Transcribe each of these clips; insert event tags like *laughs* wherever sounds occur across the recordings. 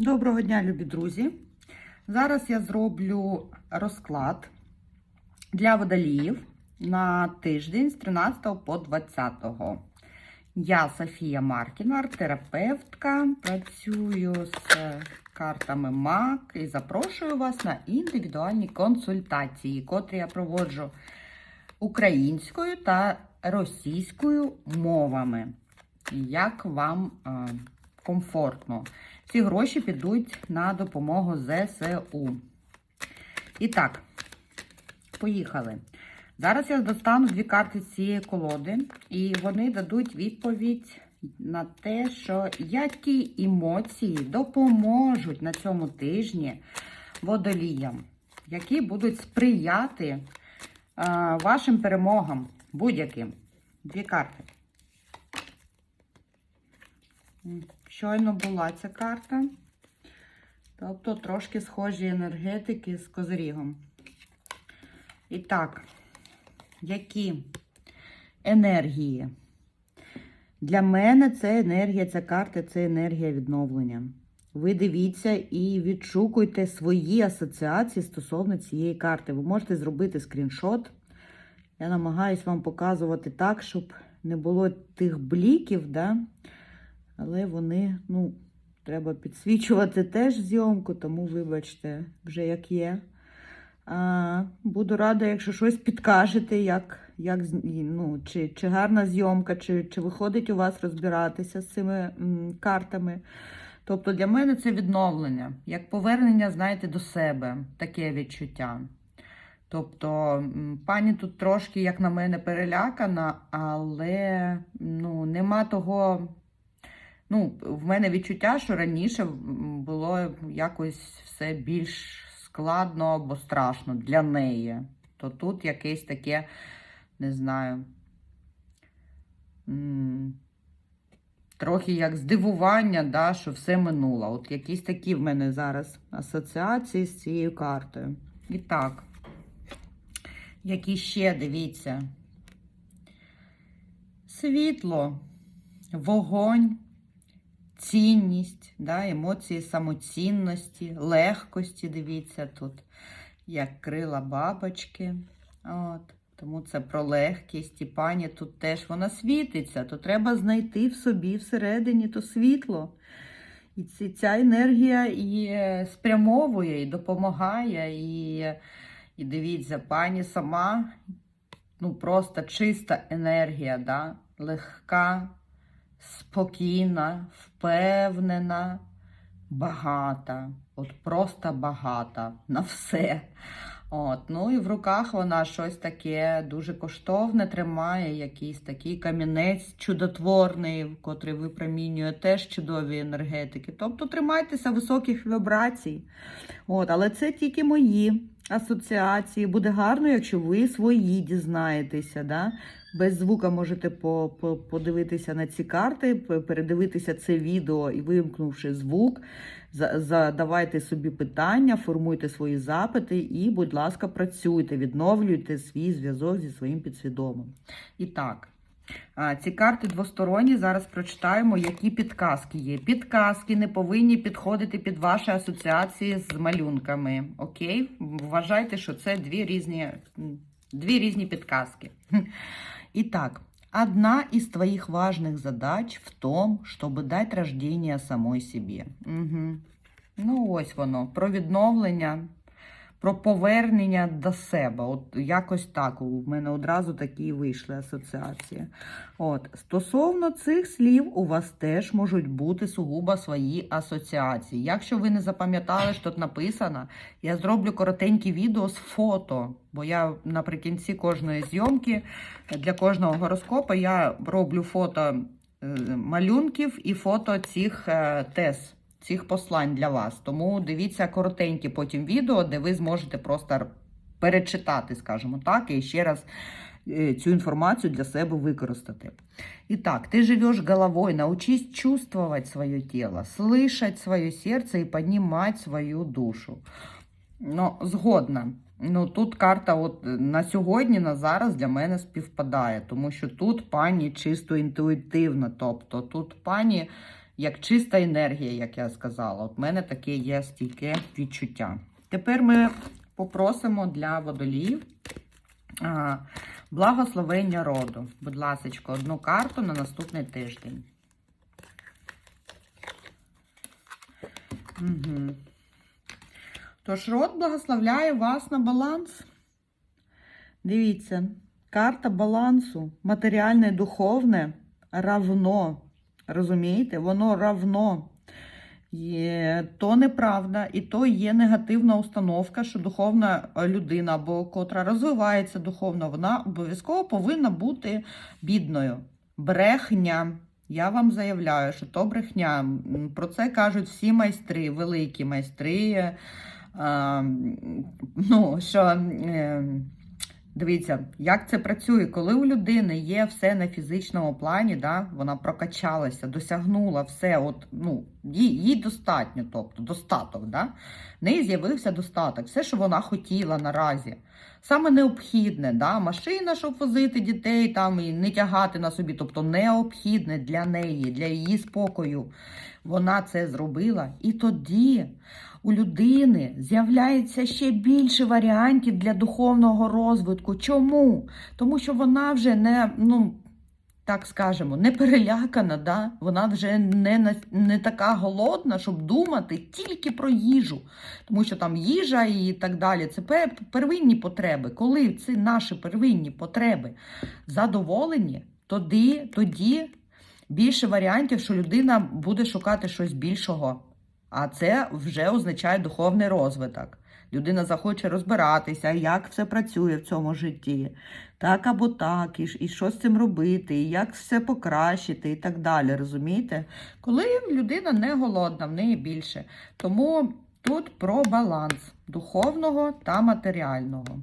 Доброго дня, любі друзі! Зараз я зроблю розклад для водоліїв на тиждень з 13 по 20. Я Софія Маркіна, арт-терапевтка, працюю з картами МАК і запрошую вас на індивідуальні консультації, котрі я проводжу українською та російською мовами. Як вам е, комфортно? Ці гроші підуть на допомогу ЗСУ. І так, поїхали. Зараз я достану дві карти цієї колоди, і вони дадуть відповідь на те, що які емоції допоможуть на цьому тижні водоліям, які будуть сприяти а, вашим перемогам будь-яким. Дві карти. Щойно була ця карта. Тобто трошки схожі енергетики з козирігом. І так, які енергії? Для мене це енергія, ця карта це енергія відновлення. Ви дивіться і відшукуйте свої асоціації стосовно цієї карти. Ви можете зробити скріншот. Я намагаюсь вам показувати так, щоб не було тих бліків, да? Але вони, ну, треба підсвічувати теж зйомку, тому, вибачте, вже як є. А, Буду рада, якщо щось підкажете, як, як, ну, чи, чи гарна зйомка, чи, чи виходить у вас розбиратися з цими м, картами. Тобто для мене це відновлення, як повернення, знаєте, до себе, таке відчуття. Тобто, пані тут трошки, як на мене, перелякана, але ну, нема того. Ну, в мене відчуття, що раніше було якось все більш складно або страшно для неї. То тут якесь таке, не знаю, трохи як здивування, да, що все минуло. От якісь такі в мене зараз асоціації з цією картою. І так, які ще дивіться. Світло, вогонь цінність, да, емоції самоцінності, легкості, дивіться, тут, як крила бабочки. От. Тому це про легкість. І пані тут теж вона світиться, то треба знайти в собі всередині то світло. І ця енергія і е, спрямовує, і допомагає. І, і дивіться, пані сама, ну просто чиста енергія, да? легка, спокійна, впевнена, багата, от просто багата на все. От, Ну і в руках вона щось таке дуже коштовне тримає, якийсь такий камінець чудотворний, котрий випромінює теж чудові енергетики. Тобто тримайтеся високих вібрацій. От, Але це тільки мої асоціації. Буде гарно, якщо ви свої дізнаєтеся. Да? Без звука можете по, по, подивитися на ці карти, передивитися це відео і вимкнувши звук, задавайте собі питання, формуйте свої запити і, будь ласка, працюйте, відновлюйте свій зв'язок зі своїм підсвідомим. І так. Ці карти двосторонні. Зараз прочитаємо, які підказки є. Підказки не повинні підходити під ваші асоціації з малюнками. Окей? Вважайте, що це дві різні, дві різні підказки. Итак, одна из твоих важных задач в том, чтобы дать рождение самой собі. Угу. Ну, ось воно. Про відновлення, про повернення до себе. От якось так. У мене одразу такі вийшли асоціації. От, Стосовно цих слів, у вас теж можуть бути сугубо свої асоціації. Якщо ви не запам'ятали, що тут написано, я зроблю коротеньке відео з фото. Бо я наприкінці кожної зйомки для кожного гороскопа я роблю фото е, малюнків і фото цих е, тез цих послань для вас. Тому дивіться коротенькі потім відео, де ви зможете просто перечитати, скажімо так, і ще раз е, цю інформацію для себе використати. І так, ти живеш головою, научись чувствовать своє тіло, слышать своє серце і піднімати свою душу. Ну, згодна. Ну, тут карта от на сьогодні, на зараз для мене співпадає, тому що тут пані чисто інтуїтивна. Тобто тут пані як чиста енергія, як я сказала. От в мене таке є стійке відчуття. Тепер ми попросимо для водоліїв благословення роду. Будь ласка, одну карту на наступний тиждень. Угу. Тож род благословляє вас на баланс. Дивіться, карта балансу, матеріальне, і духовне равно. Розумієте? Воно равно. Є, то неправда, і то є негативна установка, що духовна людина, або котра розвивається духовно, вона обов'язково повинна бути бідною. Брехня. Я вам заявляю, що то брехня. Про це кажуть всі майстри, великі майстри. А, ну, що, е, дивіться, як це працює, коли у людини є все на фізичному плані, да, вона прокачалася, досягнула все, от, ну, їй, їй достатньо, тобто достаток, да, в неї з'явився достаток, все, що вона хотіла наразі. Саме необхідне, да, машина, щоб возити дітей там і не тягати на собі, тобто необхідне для неї, для її спокою. Вона це зробила. І тоді у людини з'являється ще більше варіантів для духовного розвитку. Чому? Тому що вона вже не, ну, так скажемо, не перелякана, да? вона вже не, не така голодна, щоб думати тільки про їжу. Тому що там їжа і так далі це первинні потреби. Коли ці наші первинні потреби задоволені, тоді, тоді більше варіантів, що людина буде шукати щось більшого. А це вже означає духовний розвиток. Людина захоче розбиратися, як все працює в цьому житті, так або так, і, і що з цим робити, і як все покращити, і так далі. Розумієте? Коли людина не голодна, в неї більше. Тому тут про баланс духовного та матеріального.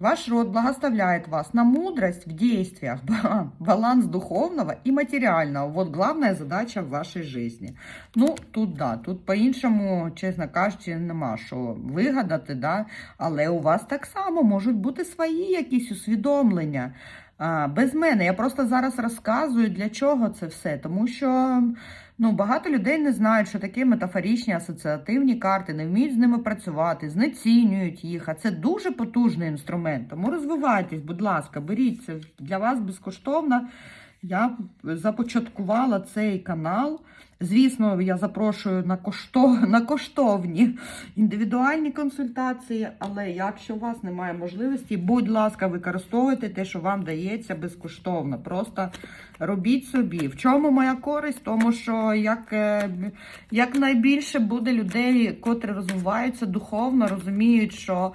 Ваш род благословляет вас на мудрость в действиях, *laughs* баланс духовного и материального. Вот главная задача в вашей жизни. Ну, тут да, тут по-іншому, чесно кажучи, нема що вигадати, да? але у вас так само можуть бути свої якісь усвідомлення. Без мене. Я просто зараз розказую, для чого це все. Тому що ну, багато людей не знають, що таке метафорічні асоціативні карти, не вміють з ними працювати, знецінюють їх. А це дуже потужний інструмент. Тому розвивайтесь, будь ласка, беріть це для вас безкоштовно. Я започаткувала цей канал. Звісно, я запрошую на, коштов... *laughs* на коштовні індивідуальні консультації, але якщо у вас немає можливості, будь ласка, використовуйте те, що вам дається безкоштовно. Просто робіть собі. В чому моя користь? Тому що як, е, як найбільше буде людей, котрі розвиваються духовно, розуміють, що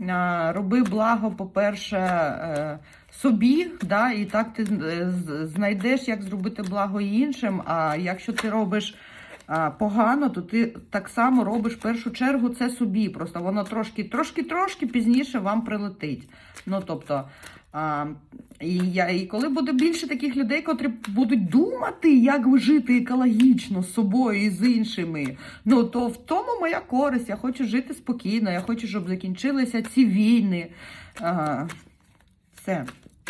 е, роби благо, по-перше, е, собі, да, і так ти е, знайдеш, як зробити благо іншим. А якщо ти робиш погано, то ти так само робиш в першу чергу це собі. Просто воно трошки, трошки, трошки пізніше вам прилетить. Ну, тобто, а, і, я, і коли буде більше таких людей, котрі будуть думати, як жити екологічно з собою і з іншими, ну то в тому моя користь. Я хочу жити спокійно, я хочу, щоб закінчилися ці війни. А, все.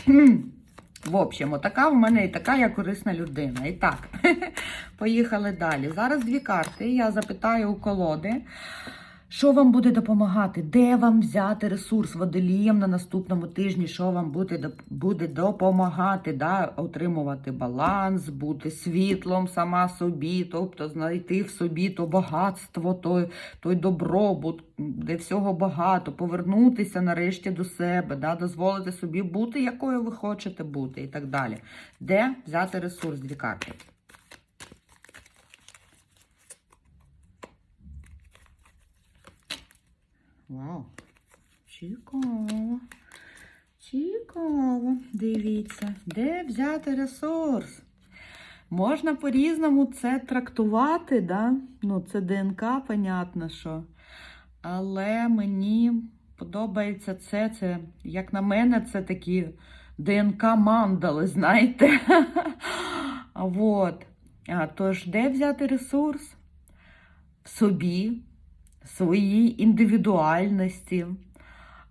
В общем, отака в мене і така я корисна людина. І так, *laughs* поїхали далі. Зараз дві карти. Я запитаю у колоди, що вам буде допомагати, де вам взяти ресурс водолієм на наступному тижні, що вам буде, буде допомагати, да, отримувати баланс, бути світлом сама собі, тобто знайти в собі то багатство, той, той добробут, де всього багато, повернутися нарешті до себе, да, дозволити собі бути, якою ви хочете бути, і так далі. Де взяти ресурс? Дві карти. Вау. Цікаво. Цікаво. Дивіться, де взяти ресурс? Можна по-різному це трактувати, да? Ну, це ДНК, понятно, що. Але мені подобається це, це, як на мене, це такі ДНК мандали, знаєте. *laughs* А Вот. А, тож, де взяти ресурс? В собі, своїй індивідуальності,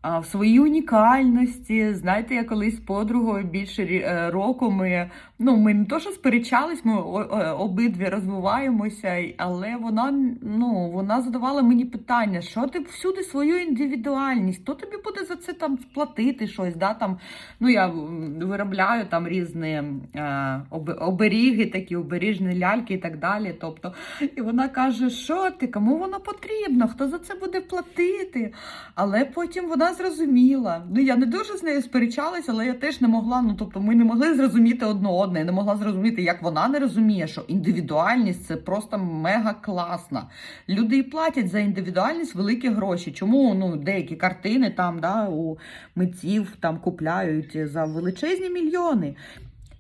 в своїй унікальності. Знаєте, я колись з подругою більше е, року ми, ну, ми не то, що сперечались, ми обидві розвиваємося, але вона, ну, вона задавала мені питання, що ти всюди свою індивідуальність, хто тобі буде за це там сплатити щось, да, там, ну, я виробляю там різні е, оберіги, такі оберіжні ляльки і так далі. Тобто, і вона каже, що ти, кому воно потрібно, хто за це буде платити? Але потім вона зрозуміла. Ну, я не дуже з нею сперечалася, але я теж не могла. Ну, тобто, ми не могли зрозуміти одне одне. Я не могла зрозуміти, як вона не розуміє, що індивідуальність це просто мега класна. Люди і платять за індивідуальність великі гроші. Чому ну, деякі картини там да, у митців там купляють за величезні мільйони?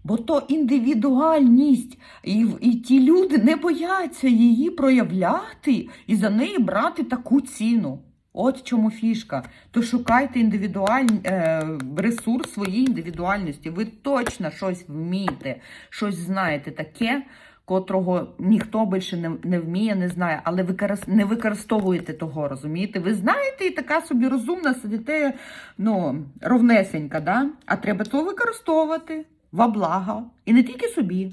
Бо то індивідуальність, і, і ті люди не бояться її проявляти і за неї брати таку ціну. От в чому фішка. То шукайте індивідуальний е, ресурс своєї індивідуальності. Ви точно щось вмієте, щось знаєте таке, котрого ніхто більше не, не вміє, не знає, але використ, не використовуєте того, розумієте? Ви знаєте, і така собі розумна сидите, ну, ровнесенька, да? а треба то використовувати во благо. І не тільки собі.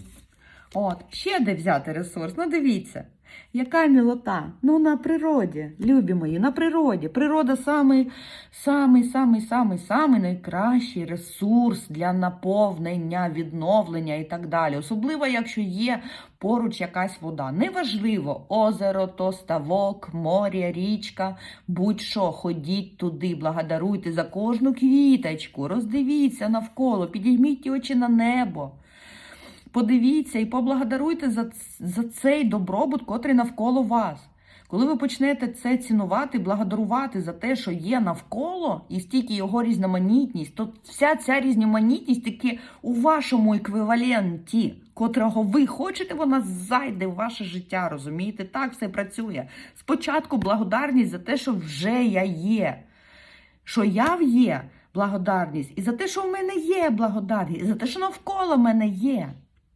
От, ще де взяти ресурс. Ну, дивіться, яка мілота. Ну, на природі, любі мої, на природі. Природа самий, самий, самий, самий, самий найкращий ресурс для наповнення, відновлення і так далі. Особливо, якщо є поруч якась вода. Неважливо, озеро, то ставок, море, річка, будь-що, ходіть туди, благодаруйте за кожну квіточку, роздивіться навколо, підійміть очі на небо. Подивіться і поблагодаруйте за, за цей добробут, котрий навколо вас. Коли ви почнете це цінувати, благодарувати за те, що є навколо, і стільки його різноманітність, то вся ця різноманітність таки у вашому еквіваленті, котрого ви хочете, вона зайде в ваше життя. Розумієте? Так все працює. Спочатку благодарність за те, що вже я є що я в є благодарність, і за те, що в мене є благодарність, і за те, що навколо мене є.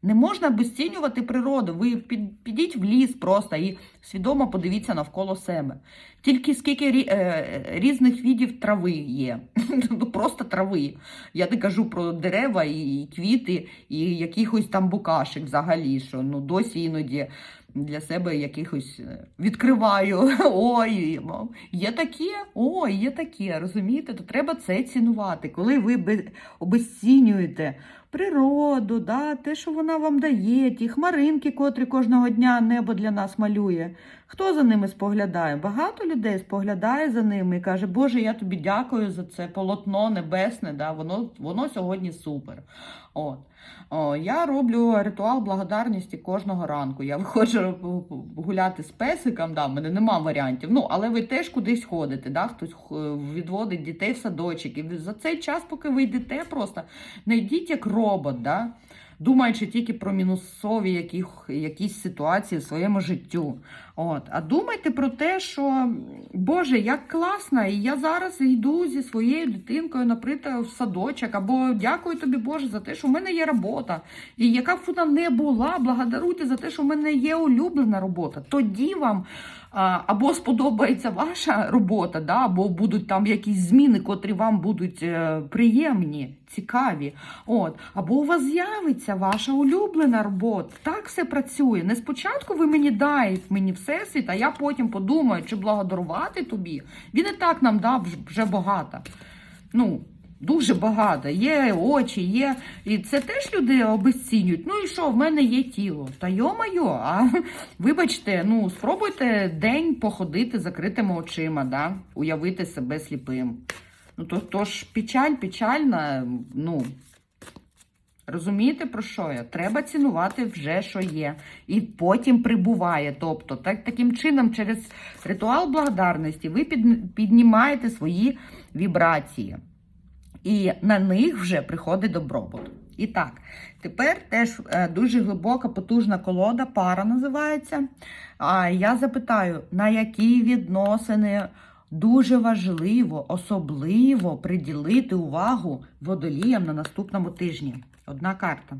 Не можна обесцінювати природу. Ви під- підіть в ліс просто і свідомо подивіться навколо себе. Тільки скільки е, різних видів трави є. *laughs* Ну, Просто трави. Я не кажу про дерева і, квіти, і якихось там букашек взагалі, що ну досі іноді для себе якихось е, відкриваю. *laughs* Ой, є таке, ой, є таке, розумієте? То треба це цінувати. Коли ви бе- обесцінюєте природу, да, те, що вона вам дає, ті хмаринки, котрі кожного дня небо для нас малює. Хто за ними споглядає? Багато людей споглядає за ними і каже, Боже, я тобі дякую за це полотно небесне, да, воно, воно сьогодні супер. От. О, я роблю ритуал благодарності кожного ранку. Я виходжу гуляти з песиком, да, в мене нема варіантів. Ну, але ви теж кудись ходите, да, хтось е, відводить дітей в садочок. І за цей час, поки ви йдете, просто не йдіть як робот, да, думаючи тільки про мінусові яких, якісь ситуації в своєму життю. От. А думайте про те, що Боже, як класно, і я зараз йду зі своєю дитинкою, наприклад, в садочок, або дякую тобі, Боже, за те, що в мене є робота. І яка б вона не була, благодаруйте за те, що в мене є улюблена робота. Тоді вам або сподобається ваша робота, да, або будуть там якісь зміни, котрі вам будуть е, приємні, цікаві. От, або у вас з'явиться ваша улюблена робота. Так все працює. Не спочатку ви мені даєте мені всесвіт, а я потім подумаю, чи благодарувати тобі. Він і так нам дав вже- багато. Ну, дуже багато. Є очі, є. І це теж люди обесцінюють. Ну і що, в мене є тіло. Та йо-майо, а *laughs* вибачте, ну спробуйте день походити закритими очима, да? уявити себе сліпим. Ну то, то ж печаль, печальна, ну. Розумієте, про що я? Треба цінувати вже, що є. І потім прибуває. Тобто, так, таким чином, через ритуал благодарності ви під, піднімаєте свої вібрації. І на них вже приходить добробут. І так, тепер теж е, дуже глибока, потужна колода, пара називається. А я запитаю, на які відносини дуже важливо, особливо приділити увагу водоліям на наступному тижні. Одна карта.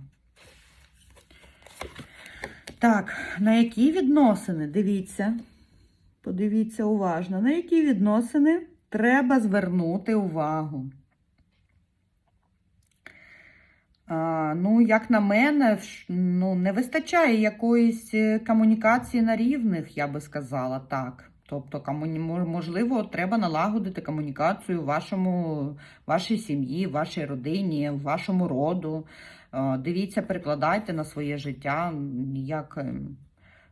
Так, на які відносини? Дивіться. Подивіться уважно, на які відносини треба звернути увагу. А, ну, як на мене, ну, не вистачає якоїсь е, комунікації на рівних, я би сказала так. Тобто, можливо, треба налагодити комунікацію вашому, вашій сім'ї, вашій родині, вашому роду. Дивіться, перекладайте на своє життя, як, ем,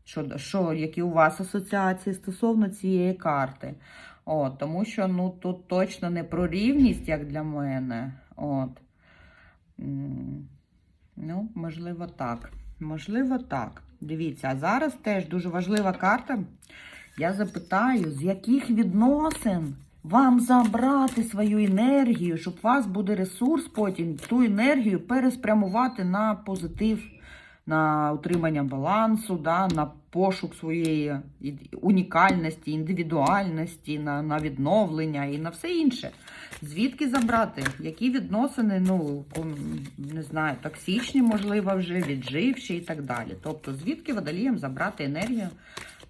що, що, які у вас асоціації стосовно цієї карти. От, тому що ну, тут точно не про рівність, як для мене. От. Ну, можливо, так. Можливо, так. Дивіться, а зараз теж дуже важлива карта. Я запитаю, з яких відносин вам забрати свою енергію, щоб у вас буде ресурс потім ту енергію переспрямувати на позитив, на утримання балансу, да, на пошук своєї унікальності, індивідуальності, на, на відновлення і на все інше. Звідки забрати? Які відносини, ну, не знаю, токсичні, можливо, вже відживші і так далі. Тобто, звідки водоліям забрати енергію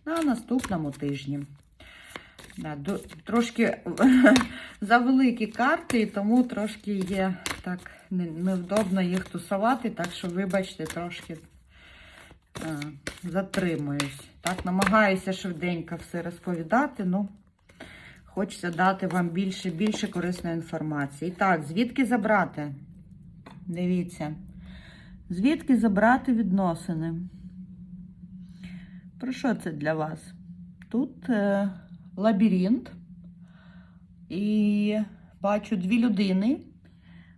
на наступному тижні? Трошки *laughs* завеликі карти, і тому трошки є так невдобно їх тусувати, так що, вибачте, трошки е, затримуюсь. Так, намагаюся швиденько все розповідати, ну. Хочеться дати вам більше більше корисної інформації. І так, звідки забрати? Дивіться. Звідки забрати відносини? Про що це для вас? Тут е, лабіринт. І бачу дві людини.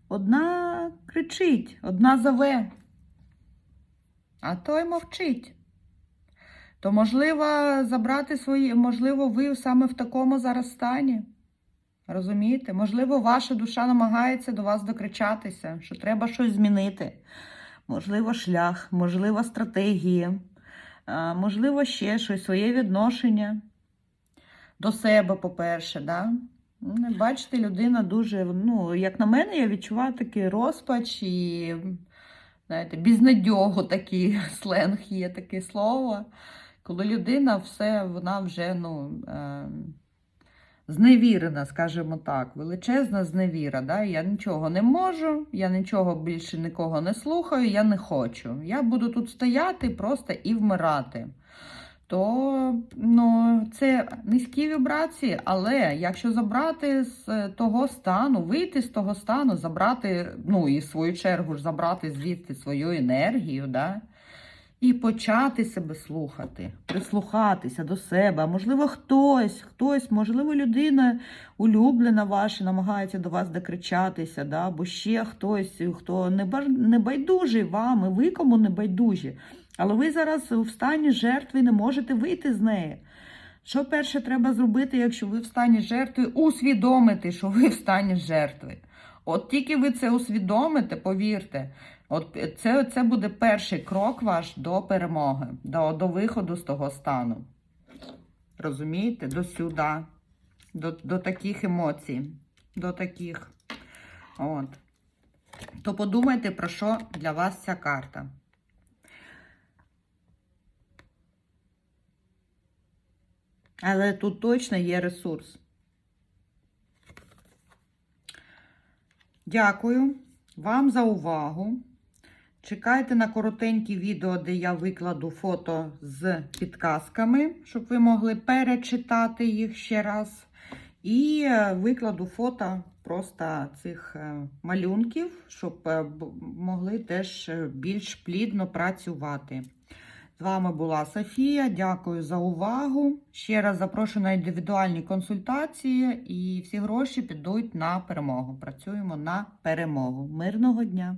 Одна кричить, одна зове, а той мовчить. То можливо забрати свої, можливо, ви саме в такому зараз стані. Розумієте? Можливо, ваша душа намагається до вас докричатися, що треба щось змінити. Можливо, шлях, можливо, стратегії, а, можливо, ще щось, своє відношення до себе, по-перше. Да? Ну, Бачите, людина дуже, ну, як на мене, я відчуваю такий розпач і, знаєте, бізнадьогу такий *laughs* сленг є таке слово. Коли людина все, вона вже ну, е, зневірена, скажімо так, величезна зневіра. Да? Я нічого не можу, я нічого більше нікого не слухаю, я не хочу. Я буду тут стояти просто і вмирати. То ну, це низькі вібрації, але якщо забрати з того стану, вийти з того стану, забрати, ну і в свою чергу ж забрати звідти свою енергію, да? І почати себе слухати, прислухатися до себе. Можливо, хтось, хтось, можливо, людина улюблена ваша, намагається до вас докричатися, да? або ще хтось, хто не байдужий вам, і ви кому не байдужі. Але ви зараз в стані жертви не можете вийти з неї. Що перше треба зробити, якщо ви в стані жертви? Усвідомити, що ви в стані жертви. От тільки ви це усвідомите, повірте, от це, це буде перший крок ваш до перемоги, до, до виходу з того стану. Розумієте? До сюди, до, до таких емоцій, до таких. От. То подумайте, про що для вас ця карта. Але тут точно є ресурс. Дякую вам за увагу. Чекайте на коротенькі відео, де я викладу фото з підказками, щоб ви могли перечитати їх ще раз. І е, викладу фото просто цих е, малюнків, щоб е, могли теж більш плідно працювати. З вами була Софія. Дякую за увагу. Ще раз запрошую на індивідуальні консультації, і всі гроші підуть на перемогу. Працюємо на перемогу. Мирного дня!